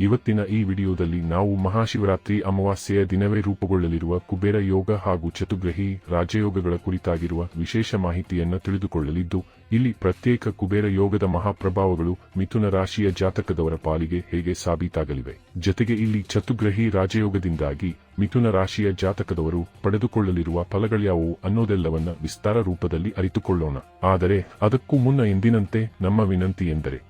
ಇವತ್ತಿನ ಈ ವಿಡಿಯೋದಲ್ಲಿ ನಾವು ಮಹಾಶಿವರಾತ್ರಿ ಅಮಾವಾಸ್ಯೆಯ ದಿನವೇ ರೂಪುಗೊಳ್ಳಲಿರುವ ಕುಬೇರ ಯೋಗ ಹಾಗೂ ಚತುಗ್ರಹಿ ರಾಜಯೋಗಗಳ ಕುರಿತಾಗಿರುವ ವಿಶೇಷ ಮಾಹಿತಿಯನ್ನು ತಿಳಿದುಕೊಳ್ಳಲಿದ್ದು, ಇಲ್ಲಿ ಪ್ರತ್ಯೇಕ ಕುಬೇರ ಯೋಗದ ಮಹಾಪ್ರಭಾವಗಳು ಮಿಥುನ ರಾಶಿಯ ಜಾತಕದವರ ಪಾಲಿಗೆ ಹೇಗೆ ಸಾಬೀತಾಗಲಿವೆ. ಜೊತೆಗೆ ಇಲ್ಲಿ ಚತುಗ್ರಹಿ ರಾಜಯೋಗದಿಂದಾಗಿ ಮಿಥುನ ರಾಶಿಯ ಜಾತಕದವರು ಪಡೆದುಕೊಳ್ಳಲಿರುವ ಫಲಗಳ್ಯಾವುವು ಅನ್ನೋದೆಲ್ಲವನ್ನ ವಿಸ್ತಾರ ರೂಪದಲ್ಲಿ ಅರಿತುಕೊಳ್ಳೋಣ. ಆದರೆ, ಅದಕ್ಕೂ ಮುನ್ನ ಎಂದಿನಂತೆ ನಮ್ಮ ವಿನಂತಿ ಎಂದರೆ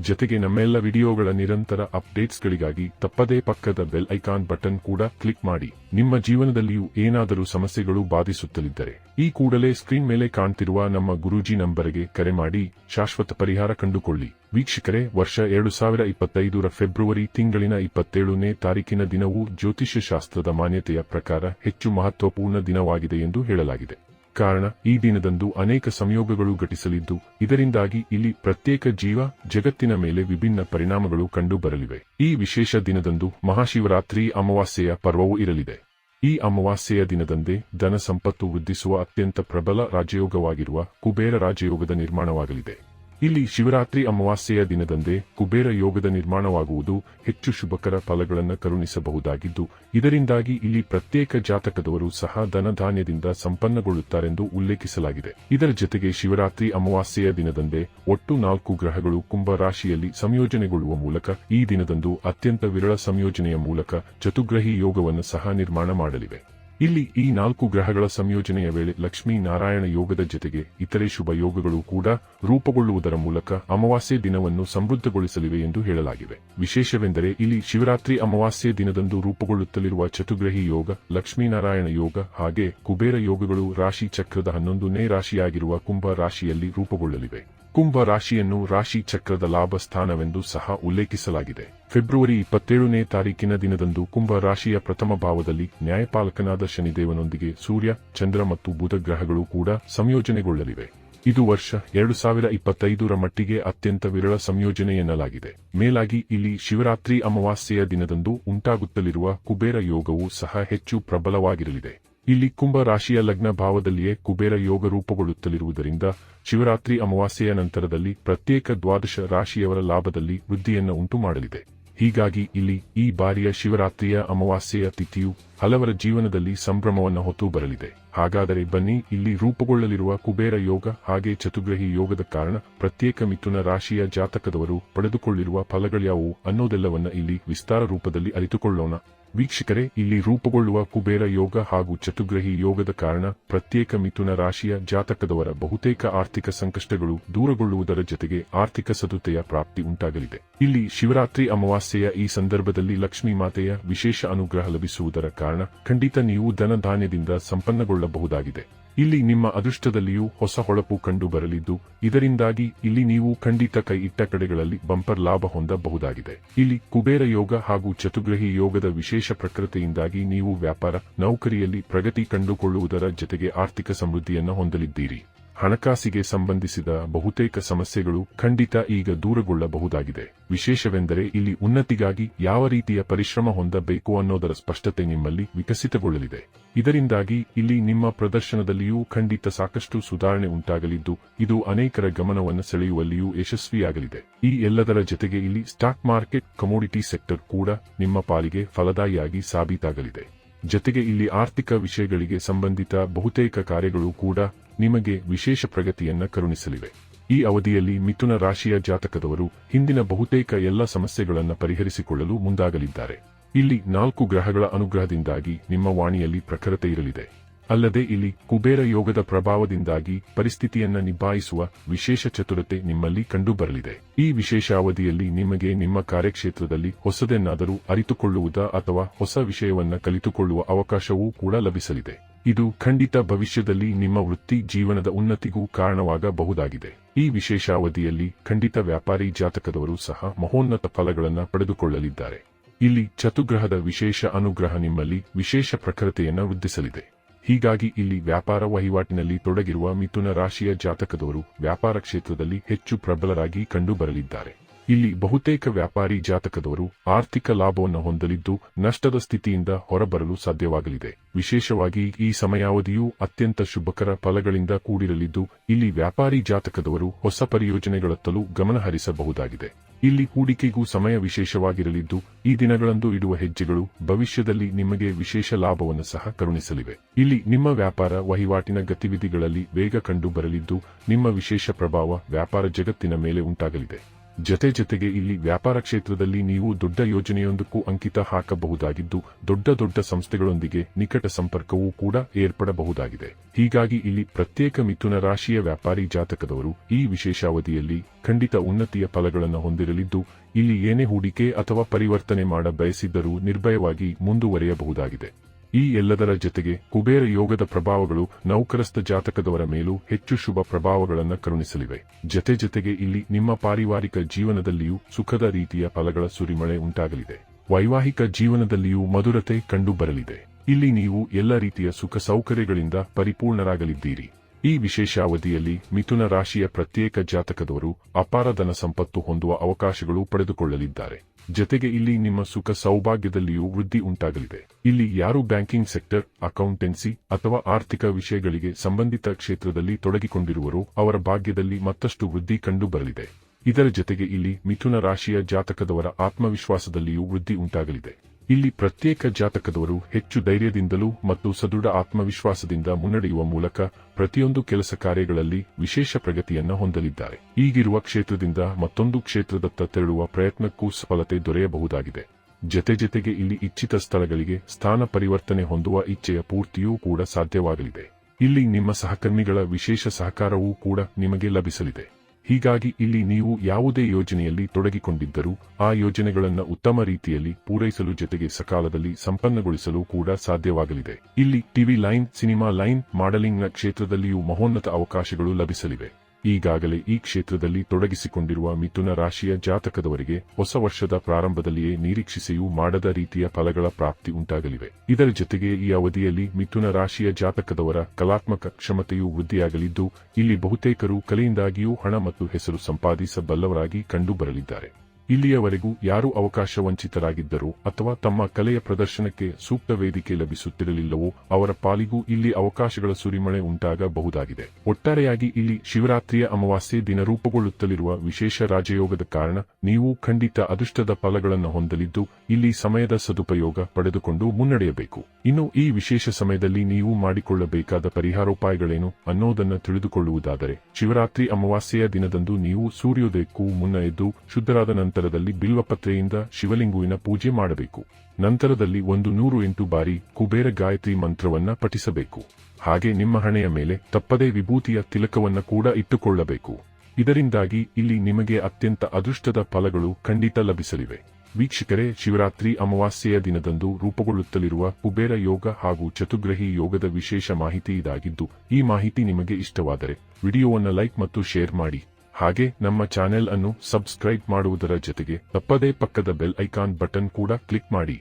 ಜೊತೆಗೆ ನಮ್ಮೆಲ್ಲ ವಿಡಿಯೋಗಳ ನಿರಂತರ ಅಪ್ಡೇಟ್ಸ್ಗಳಿಗಾಗಿ ತಪ್ಪದೇ ಪಕ್ಕದ ಬೆಲ್ ಐಕಾನ್ ಬಟನ್ ಕೂಡ ಕ್ಲಿಕ್ ಮಾಡಿ. ನಿಮ್ಮ ಜೀವನದಲ್ಲಿಯೂ ಏನಾದರೂ ಸಮಸ್ಯೆಗಳು ಬಾಧಿಸುತ್ತಲಿದ್ದರೆ, ಈ ಕೂಡಲೇ ಸ್ಕ್ರೀನ್ ಮೇಲೆ ಕಾಣ್ತಿರುವ ನಮ್ಮ ಗುರೂಜಿ ನಂಬರ್ಗೆ ಕರೆ ಮಾಡಿ ಶಾಶ್ವತ ಪರಿಹಾರ ಕಂಡುಕೊಳ್ಳಿ. ವೀಕ್ಷಕರೇ, ವರ್ಷ ಎರಡು ಸಾವಿರ ಇಪ್ಪತ್ತೈದರ ಫೆಬ್ರವರಿ ತಿಂಗಳಿನ ಇಪ್ಪತ್ತೇಳನೇ ತಾರೀಕಿನ ದಿನವು ಜ್ಯೋತಿಷ್ಯ ಶಾಸ್ತ್ರದ ಮಾನ್ಯತೆಯ ಪ್ರಕಾರ ಹೆಚ್ಚು ಮಹತ್ವಪೂರ್ಣ ದಿನವಾಗಿದೆ ಎಂದು ಹೇಳಲಾಗಿದೆ. ಕಾರಣ ಈ ದಿನದಂದು ಅನೇಕ ಸಂಯೋಗಗಳು ಘಟಿಸಲಿದ್ದು, ಇದರಿಂದಾಗಿ ಇಲ್ಲಿ ಪ್ರತ್ಯೇಕ ಜೀವ ಜಗತ್ತಿನ ಮೇಲೆ ವಿಭಿನ್ನ ಪರಿಣಾಮಗಳು ಕಂಡುಬರಲಿವೆ. ಈ ವಿಶೇಷ ದಿನದಂದು ಮಹಾಶಿವರಾತ್ರಿ ಅಮಾವಾಸ್ಯೆಯ ಪರ್ವವೂ ಇರಲಿದೆ. ಈ ಅಮಾವಾಸ್ಯೆಯ ದಿನದಂದೇ ಧನ ಸಂಪತ್ತು ವೃದ್ಧಿಸುವ ಅತ್ಯಂತ ಪ್ರಬಲ ರಾಜಯೋಗವಾಗಿರುವ ಕುಬೇರ ರಾಜಯೋಗದ ನಿರ್ಮಾಣವಾಗಲಿದೆ. ಇಲ್ಲಿ ಶಿವರಾತ್ರಿ ಅಮಾವಾಸ್ಯೆಯ ದಿನದಂದೇ ಕುಬೇರ ಯೋಗದ ನಿರ್ಮಾಣವಾಗುವುದು ಹೆಚ್ಚು ಶುಭಕರ ಫಲಗಳನ್ನು ಕರುಣಿಸಬಹುದಾಗಿದ್ದು, ಇದರಿಂದಾಗಿ ಇಲ್ಲಿ ಪ್ರತ್ಯೇಕ ಜಾತಕದವರು ಸಹ ಧನಧಾನ್ಯದಿಂದ ಸಂಪನ್ನಗೊಳ್ಳುತ್ತಾರೆಂದು ಉಲ್ಲೇಖಿಸಲಾಗಿದೆ. ಇದರ ಜೊತೆಗೆ ಶಿವರಾತ್ರಿ ಅಮಾವಾಸ್ಯೆಯ ದಿನದಂದೇ ಒಟ್ಟು ನಾಲ್ಕು ಗ್ರಹಗಳು ಕುಂಭ ರಾಶಿಯಲ್ಲಿ ಸಂಯೋಜನೆಗೊಳ್ಳುವ ಮೂಲಕ ಈ ದಿನದಂದು ಅತ್ಯಂತ ವಿರಳ ಸಂಯೋಜನೆಯ ಮೂಲಕ ಚತುಗ್ರಹಿ ಯೋಗವನ್ನು ಸಹ ನಿರ್ಮಾಣ ಮಾಡಲಿವೆ. ಇಲ್ಲಿ ಈ ನಾಲ್ಕು ಗ್ರಹಗಳ ಸಂಯೋಜನೆಯ ವೇಳೆ ಲಕ್ಷ್ಮೀ ನಾರಾಯಣ ಯೋಗದ ಜೊತೆಗೆ ಇತರೆ ಶುಭ ಯೋಗಗಳು ಕೂಡ ರೂಪುಗೊಳ್ಳುವುದರ ಮೂಲಕ ಅಮಾವಾಸ್ಯೆ ದಿನವನ್ನು ಸಮೃದ್ಧಗೊಳಿಸಲಿವೆ ಎಂದು ಹೇಳಲಾಗಿದೆ. ವಿಶೇಷವೆಂದರೆ ಇಲ್ಲಿ ಶಿವರಾತ್ರಿ ಅಮಾವಾಸ್ಯೆ ದಿನದಂದು ರೂಪುಗೊಳ್ಳುತ್ತಲಿರುವ ಚತುಗ್ರಹಿ ಯೋಗ ಲಕ್ಷ್ಮೀನಾರಾಯಣ ಯೋಗ ಹಾಗೆ ಕುಬೇರ ಯೋಗಗಳು ರಾಶಿ ಚಕ್ರದ ಹನ್ನೊಂದನೇ ರಾಶಿಯಾಗಿರುವ ಕುಂಭ ರಾಶಿಯಲ್ಲಿ ರೂಪುಗೊಳ್ಳಲಿವೆ. ಕುಂಭ ರಾಶಿಯನ್ನು ರಾಶಿ ಚಕ್ರದ ಲಾಭ ಸ್ಥಾನವೆಂದು ಸಹ ಉಲ್ಲೇಖಿಸಲಾಗಿದೆ. ಫೆಬ್ರವರಿ ಇಪ್ಪತ್ತೇಳನೇ ತಾರೀಕಿನ ದಿನದಂದು ಕುಂಭ ರಾಶಿಯ ಪ್ರಥಮ ಭಾವದಲ್ಲಿ ನ್ಯಾಯಪಾಲಕನಾದ ಶನಿದೇವನೊಂದಿಗೆ ಸೂರ್ಯ, ಚಂದ್ರ ಮತ್ತು ಬುಧ ಗ್ರಹಗಳು ಕೂಡ ಸಂಯೋಜನೆಗೊಳ್ಳಲಿವೆ. ಇದು ವರ್ಷ ಎರಡು ಸಾವಿರ ಇಪ್ಪತ್ತೈದರ ಮಟ್ಟಿಗೆ ಅತ್ಯಂತ ವಿರಳ ಸಂಯೋಜನೆ ಎನ್ನಲಾಗಿದೆ. ಮೇಲಾಗಿ ಇಲ್ಲಿ ಶಿವರಾತ್ರಿ ಅಮಾವಾಸ್ಯೆಯ ದಿನದಂದು ಉಂಟಾಗುತ್ತಲಿರುವ ಕುಬೇರ ಯೋಗವು ಸಹ ಹೆಚ್ಚು ಪ್ರಬಲವಾಗಿರಲಿದೆ. ಇಲ್ಲಿ ಕುಂಭ ರಾಶಿಯ ಲಗ್ನ ಭಾವದಲ್ಲಿಯೇ ಕುಬೇರ ಯೋಗ ರೂಪುಗೊಳ್ಳುತ್ತಲಿರುವುದರಿಂದ ಶಿವರಾತ್ರಿ ಅಮಾವಾಸ್ಯೆಯ ನಂತರದಲ್ಲಿ ಪ್ರತ್ಯೇಕ ದ್ವಾದಶ ರಾಶಿಯವರ ಲಾಭದಲ್ಲಿ ವೃದ್ಧಿಯನ್ನು ಉಂಟು ಮಾಡಲಿದೆ ಹೀಗಾಗಿ ಇಲ್ಲಿ ಈ ಬಾರಿಯ ಶಿವರಾತ್ರಿಯ ಅಮಾವಾಸ್ಯೆಯ ತಿಥಿಯು ಹಲವರ ಜೀವನದಲ್ಲಿ ಸಂಭ್ರಮವನ್ನು ಹೊತ್ತು ಬರಲಿದೆ. ಹಾಗಾದರೆ ಬನ್ನಿ, ಇಲ್ಲಿ ರೂಪುಗೊಳ್ಳಲಿರುವ ಕುಬೇರ ಯೋಗ ಹಾಗೆ ಚತುಗ್ರಹಿ ಯೋಗದ ಕಾರಣ ಪ್ರತ್ಯೇಕ ಮಿಥುನ ರಾಶಿಯ ಜಾತಕದವರು ಪಡೆದುಕೊಳ್ಳಿರುವ ಫಲಗಳ್ಯಾವು ಅನ್ನೋದೆಲ್ಲವನ್ನ ಇಲ್ಲಿ ವಿಸ್ತಾರ ರೂಪದಲ್ಲಿ ಅರಿತುಕೊಳ್ಳೋಣ. ವೀಕ್ಷಕರೇ, ಇಲ್ಲಿ ರೂಪುಗೊಳ್ಳುವ ಕುಬೇರ ಯೋಗ ಹಾಗೂ ಚತುಗ್ರಹಿ ಯೋಗದ ಕಾರಣ ಪ್ರತ್ಯೇಕ ಮಿಥುನ ರಾಶಿಯ ಜಾತಕದವರ ಬಹುತೇಕ ಆರ್ಥಿಕ ಸಂಕಷ್ಟಗಳು ದೂರಗೊಳ್ಳುವುದರ ಜೊತೆಗೆ ಆರ್ಥಿಕ ಸದುತೆಯ ಪ್ರಾಪ್ತಿ ಉಂಟಾಗಲಿದೆ. ಇಲ್ಲಿ ಶಿವರಾತ್ರಿ ಅಮಾವಾಸ್ಯೆಯ ಈ ಸಂದರ್ಭದಲ್ಲಿ ಲಕ್ಷ್ಮೀ ಮಾತೆಯ ವಿಶೇಷ ಅನುಗ್ರಹ ಲಭಿಸುವುದರ ಕಾರಣ ಖಂಡಿತ ನೀವು ಧನಧಾನ್ಯದಿಂದ ಸಂಪನ್ನಗೊಳ್ಳಬಹುದಾಗಿದೆ. ಇಲ್ಲಿ ನಿಮ್ಮ ಅದೃಷ್ಟದಲ್ಲಿಯೂ ಹೊಸ ಹೊಳಪು ಕಂಡು ಬರಲಿದ್ದು, ಇದರಿಂದಾಗಿ ಇಲ್ಲಿ ನೀವು ಖಂಡಿತ ಕೈ ಇಟ್ಟ ಕಡೆಗಳಲ್ಲಿ ಬಂಪರ್ ಲಾಭ ಹೊಂದಬಹುದಾಗಿದೆ. ಇಲ್ಲಿ ಕುಬೇರ ಯೋಗ ಹಾಗೂ ಚತುಗ್ರಹಿ ಯೋಗದ ವಿಶೇಷ ಪ್ರಕೃತಿಯಿಂದಾಗಿ ನೀವು ವ್ಯಾಪಾರ, ನೌಕರಿಯಲ್ಲಿ ಪ್ರಗತಿ ಕಂಡುಕೊಳ್ಳುವುದರ ಜೊತೆಗೆ ಆರ್ಥಿಕ ಸಮೃದ್ಧಿಯನ್ನು ಹೊಂದಲಿದ್ದೀರಿ. ಹಣಕಾಸಿಗೆ ಸಂಬಂಧಿಸಿದ ಬಹುತೇಕ ಸಮಸ್ಯೆಗಳು ಖಂಡಿತ ಈಗ ದೂರಗೊಳ್ಳಬಹುದಾಗಿದೆ. ವಿಶೇಷವೆಂದರೆ ಇಲ್ಲಿ ಉನ್ನತಿಗಾಗಿ ಯಾವ ರೀತಿಯ ಪರಿಶ್ರಮ ಹೊಂದಬೇಕು ಅನ್ನೋದರ ಸ್ಪಷ್ಟತೆ ನಿಮ್ಮಲ್ಲಿ ವಿಕಸಿತಗೊಳ್ಳಲಿದೆ. ಇದರಿಂದಾಗಿ ಇಲ್ಲಿ ನಿಮ್ಮ ಪ್ರದರ್ಶನದಲ್ಲಿಯೂ ಖಂಡಿತ ಸಾಕಷ್ಟು ಸುಧಾರಣೆ ಉಂಟಾಗಲಿದ್ದು, ಇದು ಅನೇಕರ ಗಮನವನ್ನು ಸೆಳೆಯುವಲ್ಲಿಯೂ ಯಶಸ್ವಿಯಾಗಲಿದೆ. ಈ ಎಲ್ಲದರ ಜೊತೆಗೆ ಇಲ್ಲಿ ಸ್ಟಾಕ್ ಮಾರ್ಕೆಟ್, ಕಮೋಡಿಟಿ ಸೆಕ್ಟರ್ ಕೂಡ ನಿಮ್ಮ ಪಾಲಿಗೆ ಫಲದಾಯಿಯಾಗಿ ಸಾಬೀತಾಗಲಿದೆ. ಜೊತೆಗೆ ಇಲ್ಲಿ ಆರ್ಥಿಕ ವಿಷಯಗಳಿಗೆ ಸಂಬಂಧಿತ ಬಹುತೇಕ ಕಾರ್ಯಗಳು ಕೂಡ ನಿಮಗೆ ವಿಶೇಷ ಪ್ರಗತಿಯನ್ನ ಕರುಣಿಸಲಿವೆ. ಈ ಅವಧಿಯಲ್ಲಿ ಮಿಥುನ ರಾಶಿಯ ಜಾತಕದವರು ಹಿಂದಿನ ಬಹುತೇಕ ಎಲ್ಲ ಸಮಸ್ಯೆಗಳನ್ನು ಪರಿಹರಿಸಿಕೊಳ್ಳಲು ಮುಂದಾಗಲಿದ್ದಾರೆ. ಇಲ್ಲಿ ನಾಲ್ಕು ಗ್ರಹಗಳ ಅನುಗ್ರಹದಿಂದಾಗಿ ನಿಮ್ಮ ವಾಣಿಯಲ್ಲಿ ಪ್ರಖರತೆ ಇರಲಿದೆ. ಅಲ್ಲದೆ ಇಲ್ಲಿ ಕುಬೇರ ಯೋಗದ ಪ್ರಭಾವದಿಂದಾಗಿ ಪರಿಸ್ಥಿತಿಯನ್ನು ನಿಭಾಯಿಸುವ ವಿಶೇಷ ಚತುರತೆ ನಿಮ್ಮಲ್ಲಿ ಕಂಡುಬರಲಿದೆ. ಈ ವಿಶೇಷ ಅವಧಿಯಲ್ಲಿ ನಿಮಗೆ ನಿಮ್ಮ ಕಾರ್ಯಕ್ಷೇತ್ರದಲ್ಲಿ ಹೊಸದನ್ನಾದರೂ ಅರಿತುಕೊಳ್ಳುವುದ ಅಥವಾ ಹೊಸ ವಿಷಯವನ್ನ ಕಲಿತುಕೊಳ್ಳುವ ಅವಕಾಶವೂ ಕೂಡ ಲಭಿಸಲಿದೆ. ಇದು ಖಂಡಿತ ಭವಿಷ್ಯದಲ್ಲಿ ನಿಮ್ಮ ವೃತ್ತಿ ಜೀವನದ ಉನ್ನತಿಗೂ ಕಾರಣವಾಗಬಹುದಾಗಿದೆ. ಈ ವಿಶೇಷ ಅವಧಿಯಲ್ಲಿ ಖಂಡಿತ ವ್ಯಾಪಾರಿ ಜಾತಕದವರು ಸಹ ಮಹೋನ್ನತ ಫಲಗಳನ್ನು ಪಡೆದುಕೊಳ್ಳಲಿದ್ದಾರೆ. ಇಲ್ಲಿ ಚತುಗ್ರಹದ ವಿಶೇಷ ಅನುಗ್ರಹ ನಿಮ್ಮಲ್ಲಿ ವಿಶೇಷ ಪ್ರಖರತೆಯನ್ನು ವೃದ್ಧಿಸಲಿದೆ. ಹೀಗಾಗಿ ಇಲ್ಲಿ ವ್ಯಾಪಾರ ವಹಿವಾಟಿನಲ್ಲಿ ತೊಡಗಿರುವ ಮಿಥುನ ರಾಶಿಯ ಜಾತಕದವರು ವ್ಯಾಪಾರ ಕ್ಷೇತ್ರದಲ್ಲಿ ಹೆಚ್ಚು ಪ್ರಬಲರಾಗಿ ಕಂಡುಬರಲಿದ್ದಾರೆ. ಇಲ್ಲಿ ಬಹುತೇಕ ವ್ಯಾಪಾರಿ ಜಾತಕದವರು ಆರ್ಥಿಕ ಲಾಭವನ್ನು ಹೊಂದಲಿದ್ದು ನಷ್ಟದ ಸ್ಥಿತಿಯಿಂದ ಹೊರಬರಲು ಸಾಧ್ಯವಾಗಲಿದೆ. ವಿಶೇಷವಾಗಿ ಈ ಸಮಯಾವಧಿಯು ಅತ್ಯಂತ ಶುಭಕರ ಫಲಗಳಿಂದ ಕೂಡಿರಲಿದ್ದು ಇಲ್ಲಿ ವ್ಯಾಪಾರಿ ಜಾತಕದವರು ಹೊಸ ಪರಿಯೋಜನೆಗಳತ್ತಲೂ ಗಮನಹರಿಸಬಹುದಾಗಿದೆ ಇಲ್ಲಿ ಹೂಡಿಕೆಗೂ ಸಮಯ ವಿಶೇಷವಾಗಿರಲಿದ್ದು ಈ ದಿನಗಳಂದು ಇಡುವ ಹೆಜ್ಜೆಗಳು ಭವಿಷ್ಯದಲ್ಲಿ ನಿಮಗೆ ವಿಶೇಷ ಲಾಭವನ್ನು ಸಹ ಕರುಣಿಸಲಿವೆ. ಇಲ್ಲಿ ನಿಮ್ಮ ವ್ಯಾಪಾರ ವಹಿವಾಟಿನ ಗತಿವಿಧಿಗಳಲ್ಲಿ ವೇಗ ಕಂಡು ಬರಲಿದ್ದು ನಿಮ್ಮ ವಿಶೇಷ ಪ್ರಭಾವ ವ್ಯಾಪಾರ ಜಗತ್ತಿನ ಮೇಲೆ ಉಂಟಾಗಲಿದೆ. ಜತೆ ಜತೆಗೆ ಇಲ್ಲಿ ವ್ಯಾಪಾರ ಕ್ಷೇತ್ರದಲ್ಲಿ ನೀವು ದೊಡ್ಡ ಯೋಜನೆಯೊಂದಕ್ಕೂ ಅಂಕಿತ ಹಾಕಬಹುದಾಗಿದ್ದು, ದೊಡ್ಡ ದೊಡ್ಡ ಸಂಸ್ಥೆಗಳೊಂದಿಗೆ ನಿಕಟ ಸಂಪರ್ಕವೂ ಕೂಡ ಏರ್ಪಡಬಹುದಾಗಿದೆ. ಹೀಗಾಗಿ ಇಲ್ಲಿ ಪ್ರತ್ಯೇಕ ಮಿಥುನ ರಾಶಿಯ ವ್ಯಾಪಾರಿ ಜಾತಕದವರು ಈ ವಿಶೇಷಾವಧಿಯಲ್ಲಿ ಖಂಡಿತ ಉನ್ನತಿಯ ಫಲಗಳನ್ನು ಹೊಂದಿರಲಿದ್ದು, ಇಲ್ಲಿ ಏನೇ ಹೂಡಿಕೆ ಅಥವಾ ಪರಿವರ್ತನೆ ಮಾಡ ಬಯಸಿದ್ದರೂ ನಿರ್ಭಯವಾಗಿ ಮುಂದುವರಿಯಬಹುದಾಗಿದೆ. ಈ ಎಲ್ಲದರ ಜೊತೆಗೆ ಕುಬೇರ ಯೋಗದ ಪ್ರಭಾವಗಳು ನೌಕರಸ್ಥ ಜಾತಕದವರ ಮೇಲೂ ಹೆಚ್ಚು ಶುಭ ಪ್ರಭಾವಗಳನ್ನು ಕರುಣಿಸಲಿವೆ. ಜತೆ ಜತೆಗೆ ಇಲ್ಲಿ ನಿಮ್ಮ ಪಾರಿವಾರಿಕ ಜೀವನದಲ್ಲಿಯೂ ಸುಖದ ರೀತಿಯ ಫಲಗಳ ಸುರಿಮಳೆ ಉಂಟಾಗಲಿದೆ. ವೈವಾಹಿಕ ಜೀವನದಲ್ಲಿಯೂ ಮಧುರತೆ ಕಂಡುಬರಲಿದೆ. ಇಲ್ಲಿ ನೀವು ಎಲ್ಲ ರೀತಿಯ ಸುಖ ಸೌಕರ್ಯಗಳಿಂದ ಪರಿಪೂರ್ಣರಾಗಲಿದ್ದೀರಿ. ಈ ವಿಶೇಷ ಅವಧಿಯಲ್ಲಿ ಮಿಥುನ ರಾಶಿಯ ಪ್ರತ್ಯೇಕ ಜಾತಕದವರು ಅಪಾರ ಧನ ಸಂಪತ್ತು ಹೊಂದುವ ಅವಕಾಶಗಳು ಪಡೆದುಕೊಳ್ಳಲಿದ್ದಾರೆ. ಜತೆಗೆ ಇಲ್ಲಿ ನಿಮ್ಮ ಸುಖ ಸೌಭಾಗ್ಯದಲ್ಲಿಯೂ ವೃದ್ಧಿ ಉಂಟಾಗಲಿದೆ. ಇಲ್ಲಿ ಯಾರು ಬ್ಯಾಂಕಿಂಗ್ ಸೆಕ್ಟರ್, ಅಕೌಂಟೆನ್ಸಿ ಅಥವಾ ಆರ್ಥಿಕ ವಿಷಯಗಳಿಗೆ ಸಂಬಂಧಿತ ಕ್ಷೇತ್ರದಲ್ಲಿ ತೊಡಗಿಕೊಂಡಿರುವರೋ ಅವರ ಭಾಗ್ಯದಲ್ಲಿ ಮತ್ತಷ್ಟು ವೃದ್ಧಿ ಕಂಡುಬರಲಿದೆ. ಇದರ ಜತೆಗೆ ಇಲ್ಲಿ ಮಿಥುನ ರಾಶಿಯ ಜಾತಕದವರ ಆತ್ಮವಿಶ್ವಾಸದಲ್ಲಿಯೂ ವೃದ್ಧಿ ಉಂಟಾಗಲಿದೆ. ಇಲ್ಲಿ ಪ್ರತ್ಯೇಕ ಜಾತಕದವರು ಹೆಚ್ಚು ಧೈರ್ಯದಿಂದಲೂ ಮತ್ತು ಸದೃಢ ಆತ್ಮವಿಶ್ವಾಸದಿಂದ ಮುನ್ನಡೆಯುವ ಮೂಲಕ ಪ್ರತಿಯೊಂದು ಕೆಲಸ ಕಾರ್ಯಗಳಲ್ಲಿ ವಿಶೇಷ ಪ್ರಗತಿಯನ್ನ ಹೊಂದಲಿದ್ದಾರೆ. ಈಗಿರುವ ಕ್ಷೇತ್ರದಿಂದ ಮತ್ತೊಂದು ಕ್ಷೇತ್ರದತ್ತ ತೆರಳುವ ಪ್ರಯತ್ನಕ್ಕೂ ಸಫಲತೆ ದೊರೆಯಬಹುದಾಗಿದೆ. ಜತೆ ಜತೆಗೆ ಇಲ್ಲಿ ಇಚ್ಛಿತ ಸ್ಥಳಗಳಿಗೆ ಸ್ಥಾನ ಪರಿವರ್ತನೆ ಹೊಂದುವ ಇಚ್ಛೆಯ ಪೂರ್ತಿಯೂ ಕೂಡ ಸಾಧ್ಯವಾಗಲಿದೆ. ಇಲ್ಲಿ ನಿಮ್ಮ ಸಹಕರ್ಮಿಗಳ ವಿಶೇಷ ಸಹಕಾರವೂ ಕೂಡ ನಿಮಗೆ ಲಭಿಸಲಿದೆ. ಹೀಗಾಗಿ ಇಲ್ಲಿ ನೀವು ಯಾವುದೇ ಯೋಜನೆಯಲ್ಲಿ ತೊಡಗಿಕೊಂಡಿದ್ದರೂ ಆ ಯೋಜನೆಗಳನ್ನು ಉತ್ತಮ ರೀತಿಯಲ್ಲಿ ಪೂರೈಸಲು ಜೊತೆಗೆ ಸಕಾಲದಲ್ಲಿ ಸಂಪನ್ನಗೊಳಿಸಲು ಕೂಡ ಸಾಧ್ಯವಾಗಲಿದೆ. ಇಲ್ಲಿ ಟಿವಿ ಲೈನ್, ಸಿನಿಮಾ ಲೈನ್, ಮಾಡೆಲಿಂಗ್ನ ಕ್ಷೇತ್ರದಲ್ಲಿಯೂ ಮಹೋನ್ನತ ಅವಕಾಶಗಳು ಲಭಿಸಲಿವೆ. ಈಗಾಗಲೇ ಈ ಕ್ಷೇತ್ರದಲ್ಲಿ ತೊಡಗಿಸಿಕೊಂಡಿರುವ ಮಿಥುನ ರಾಶಿಯ ಜಾತಕದವರಿಗೆ ಹೊಸ ವರ್ಷದ ಪ್ರಾರಂಭದಲ್ಲಿಯೇ ನಿರೀಕ್ಷಿಸೆಯೂ ಮಾಡದ ರೀತಿಯ ಫಲಗಳ ಪ್ರಾಪ್ತಿ ಉಂಟಾಗಲಿವೆ. ಇದರ ಜೊತೆಗೆ ಈ ಅವಧಿಯಲ್ಲಿ ಮಿಥುನ ರಾಶಿಯ ಜಾತಕದವರ ಕಲಾತ್ಮಕ ಕ್ಷಮತೆಯೂ ವೃದ್ಧಿಯಾಗಲಿದ್ದು, ಇಲ್ಲಿ ಬಹುತೇಕರು ಕಲೆಯಿಂದಾಗಿಯೂ ಹಣ ಮತ್ತು ಹೆಸರು ಸಂಪಾದಿಸಬಲ್ಲವರಾಗಿ ಕಂಡುಬರಲಿದ್ದಾರೆ. ಇಲ್ಲಿಯವರೆಗೂ ಯಾರು ಅವಕಾಶ ವಂಚಿತರಾಗಿದ್ದರು ಅಥವಾ ತಮ್ಮ ಕಲೆಯ ಪ್ರದರ್ಶನಕ್ಕೆ ಸೂಕ್ತ ವೇದಿಕೆ ಲಭಿಸುತ್ತಿರಲಿಲ್ಲವೋ ಅವರ ಪಾಲಿಗೂ ಇಲ್ಲಿ ಅವಕಾಶಗಳ ಸುರಿಮಳೆ ಉಂಟಾಗಬಹುದಾಗಿದೆ. ಒಟ್ಟಾರೆಯಾಗಿ ಇಲ್ಲಿ ಶಿವರಾತ್ರಿಯ ಅಮಾವಾಸ್ಯೆ ದಿನ ರೂಪುಗೊಳ್ಳುತ್ತಲಿರುವ ವಿಶೇಷ ರಾಜಯೋಗದ ಕಾರಣ ನೀವು ಖಂಡಿತ ಅದೃಷ್ಟದ ಫಲಗಳನ್ನು ಹೊಂದಲಿದ್ದು ಇಲ್ಲಿ ಸಮಯದ ಸದುಪಯೋಗ ಪಡೆದುಕೊಂಡು ಮುನ್ನಡೆಯಬೇಕು. ಇನ್ನು ಈ ವಿಶೇಷ ಸಮಯದಲ್ಲಿ ನೀವು ಮಾಡಿಕೊಳ್ಳಬೇಕಾದ ಪರಿಹಾರೋಪಾಯಗಳೇನು ಅನ್ನೋದನ್ನು ತಿಳಿದುಕೊಳ್ಳುವುದಾದರೆ ಶಿವರಾತ್ರಿ ಅಮಾವಾಸ್ಯೆಯ ದಿನದಂದು ನೀವು ಸೂರ್ಯೋದಯಕ್ಕೂ ಮುನ್ನ ಎದ್ದು ಶುದ್ಧರಾದ ನಂತರದಲ್ಲಿ ಬಿಲ್ವಪತ್ರೆಯಿಂದ ಶಿವಲಿಂಗುವಿನ ಪೂಜೆ ಮಾಡಬೇಕು. ನಂತರದಲ್ಲಿ ಒಂದು ನೂರು ಎಂಟು ಬಾರಿ ಕುಬೇರ ಗಾಯತ್ರಿ ಮಂತ್ರವನ್ನ ಪಠಿಸಬೇಕು. ಹಾಗೆ ನಿಮ್ಮ ಹಣೆಯ ಮೇಲೆ ತಪ್ಪದೇ ವಿಭೂತಿಯ ತಿಲಕವನ್ನ ಕೂಡ ಇಟ್ಟುಕೊಳ್ಳಬೇಕು. ಇದರಿಂದಾಗಿ ಇಲ್ಲಿ ನಿಮಗೆ ಅತ್ಯಂತ ಅದೃಷ್ಟದ ಫಲಗಳು ಖಂಡಿತ ಲಭಿಸಲಿವೆ. ವೀಕ್ಷಕರೇ, ಶಿವರಾತ್ರಿ ಅಮಾವಾಸ್ಯೆಯ ದಿನದಂದು ರೂಪುಗೊಳ್ಳುತ್ತಲಿರುವ ಕುಬೇರ ಯೋಗ ಹಾಗೂ ಚತುಗ್ರಹಿ ಯೋಗದ ವಿಶೇಷ ಮಾಹಿತಿ ಇದಾಗಿದ್ದು, ಈ ಮಾಹಿತಿ ನಿಮಗೆ ಇಷ್ಟವಾದರೆ ವಿಡಿಯೋವನ್ನು ಲೈಕ್ ಮತ್ತು ಶೇರ್ ಮಾಡಿ. ಹಾಗೆ ನಮ್ಮ ಚಾನೆಲ್ ಅನ್ನು ಸಬ್ಸ್ಕ್ರೈಬ್ ಮಾಡುವುದರ ಜೊತೆಗೆ ತಪ್ಪದೇ ಪಕ್ಕದ ಬೆಲ್ ಐಕಾನ್ ಬಟನ್ ಕೂಡ ಕ್ಲಿಕ್ ಮಾಡಿ.